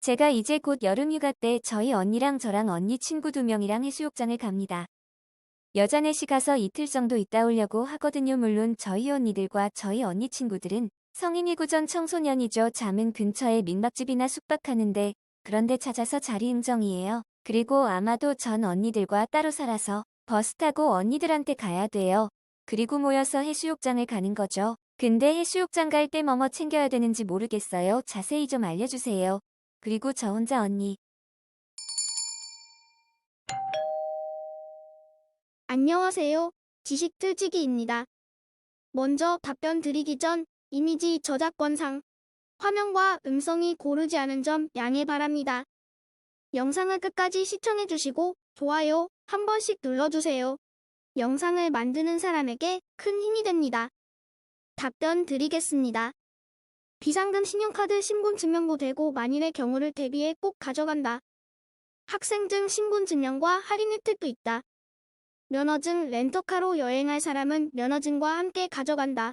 제가 이제 곧 여름휴가 때 저희 언니랑 저랑 언니 친구 두 명이랑 해수욕장을 갑니다. 여자 넷이 가서 이틀 정도 있다 오려고 하거든요. 물론 저희 언니들과 저희 언니 친구들은 성인이고 전 청소년이죠. 잠은 근처에 민박집이나 숙박하는데 그런데 찾아서 자리 응정이에요. 그리고 아마도 전 언니들과 따로 살아서 버스 타고 언니들한테 가야 돼요. 그리고 모여서 해수욕장을 가는 거죠. 근데 해수욕장 갈 때 뭐뭐 챙겨야 되는지 모르겠어요. 자세히 좀 알려주세요. 그리고 저 혼자 언니. 안녕하세요. 지식틀지기입니다. 먼저 답변 드리기 전 이미지 저작권상 화면과 음성이 고르지 않은 점 양해 바랍니다. 영상을 끝까지 시청해주시고 좋아요 한 번씩 눌러주세요. 영상을 만드는 사람에게 큰 힘이 됩니다. 답변 드리겠습니다. 비상금 신용카드 신분증명도 되고 만일의 경우를 대비해 꼭 가져간다. 학생증 신분증명과 할인 혜택도 있다. 면허증 렌터카로 여행할 사람은 면허증과 함께 가져간다.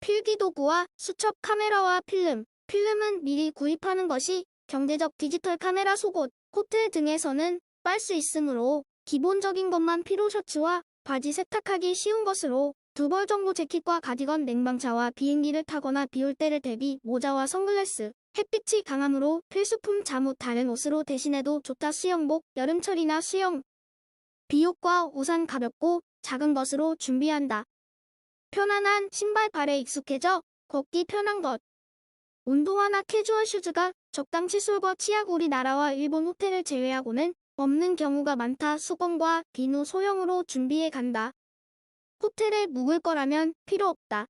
필기도구와 수첩 카메라와 필름. 필름은 미리 구입하는 것이 경제적 디지털 카메라 속옷, 호텔 등에서는 빨 수 있으므로 기본적인 것만 피로 셔츠와 바지 세탁하기 쉬운 것으로 두 벌 정도 재킷과 가디건 냉방차와 비행기를 타거나 비올 때를 대비 모자와 선글라스, 햇빛이 강하므로 필수품 잠옷 다른 옷으로 대신해도 좋다 수영복, 여름철이나 수영, 비옷과 우산 가볍고 작은 것으로 준비한다. 편안한 신발 발에 익숙해져 걷기 편한 것. 운동화나 캐주얼 슈즈가 적당치 솔과 치약 우리나라와 일본 호텔을 제외하고는 없는 경우가 많다. 수건과 비누 소형으로 준비해 간다. 호텔에 묵을 거라면 필요 없다.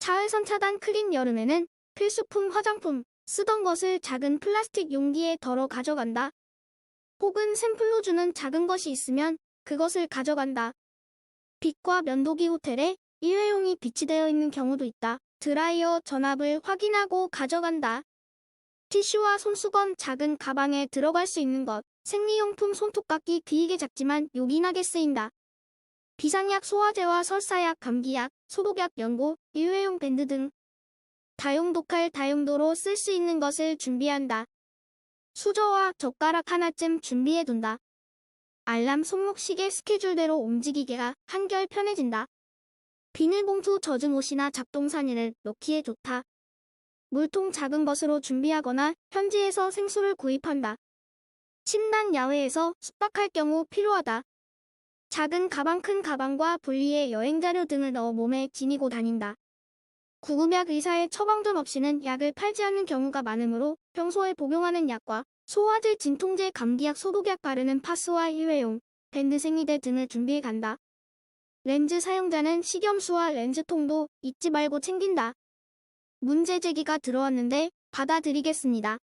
자외선 차단 크림 여름에는 필수품 화장품 쓰던 것을 작은 플라스틱 용기에 덜어 가져간다. 혹은 샘플로 주는 작은 것이 있으면 그것을 가져간다. 빛과 면도기 호텔에 일회용이 비치되어 있는 경우도 있다. 드라이어 전압을 확인하고 가져간다. 티슈와 손수건 작은 가방에 들어갈 수 있는 것. 생리용품 손톱깎이 비이게 작지만 요긴하게 쓰인다. 비상약 소화제와 설사약, 감기약, 소독약, 연고, 일회용 밴드 등 다용도 칼, 다용도로 쓸 수 있는 것을 준비한다. 수저와 젓가락 하나쯤 준비해둔다. 알람 손목 시계 스케줄대로 움직이기가 한결 편해진다. 비닐봉투 젖은 옷이나 잡동사니를 넣기에 좋다. 물통 작은 것으로 준비하거나 현지에서 생수를 구입한다. 침낭 야외에서 숙박할 경우 필요하다. 작은 가방 큰 가방과 분리해 여행자료 등을 넣어 몸에 지니고 다닌다. 구급약 의사의 처방전 없이는 약을 팔지 않는 경우가 많으므로 평소에 복용하는 약과 소화제, 진통제, 감기약, 소독약 바르는 파스와 일회용, 밴드 생리대 등을 준비해 간다. 렌즈 사용자는 식염수와 렌즈통도 잊지 말고 챙긴다. 문제 제기가 들어왔는데 받아드리겠습니다.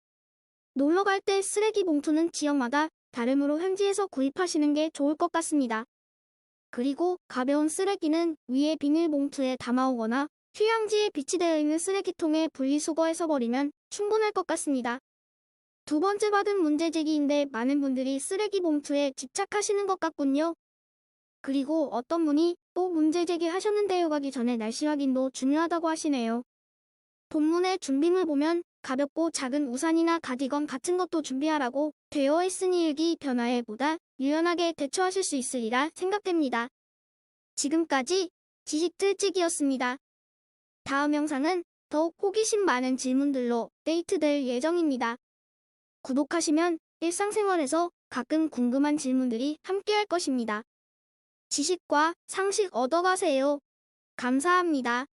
놀러 갈 때 쓰레기 봉투는 지역마다 다름으로 현지에서 구입하시는 게 좋을 것 같습니다. 그리고 가벼운 쓰레기는 위에 비닐봉투에 담아오거나 휴양지에 비치되어 있는 쓰레기통에 분리수거해서 버리면 충분할 것 같습니다. 두 번째 받은 문제 제기인데 많은 분들이 쓰레기 봉투에 집착하시는 것 같군요. 그리고 어떤 분이 또 문제 제기하셨는데요 가기 전에 날씨 확인도 중요하다고 하시네요. 본문의 준비물 보면 가볍고 작은 우산이나 가디건 같은 것도 준비하라고 되어 있으니 일기 변화에 보다 유연하게 대처하실 수 있으리라 생각됩니다. 지금까지 지식틀찍이었습니다. 다음 영상은 더욱 호기심 많은 질문들로 데이트될 예정입니다. 구독하시면 일상생활에서 가끔 궁금한 질문들이 함께할 것입니다. 지식과 상식 얻어가세요. 감사합니다.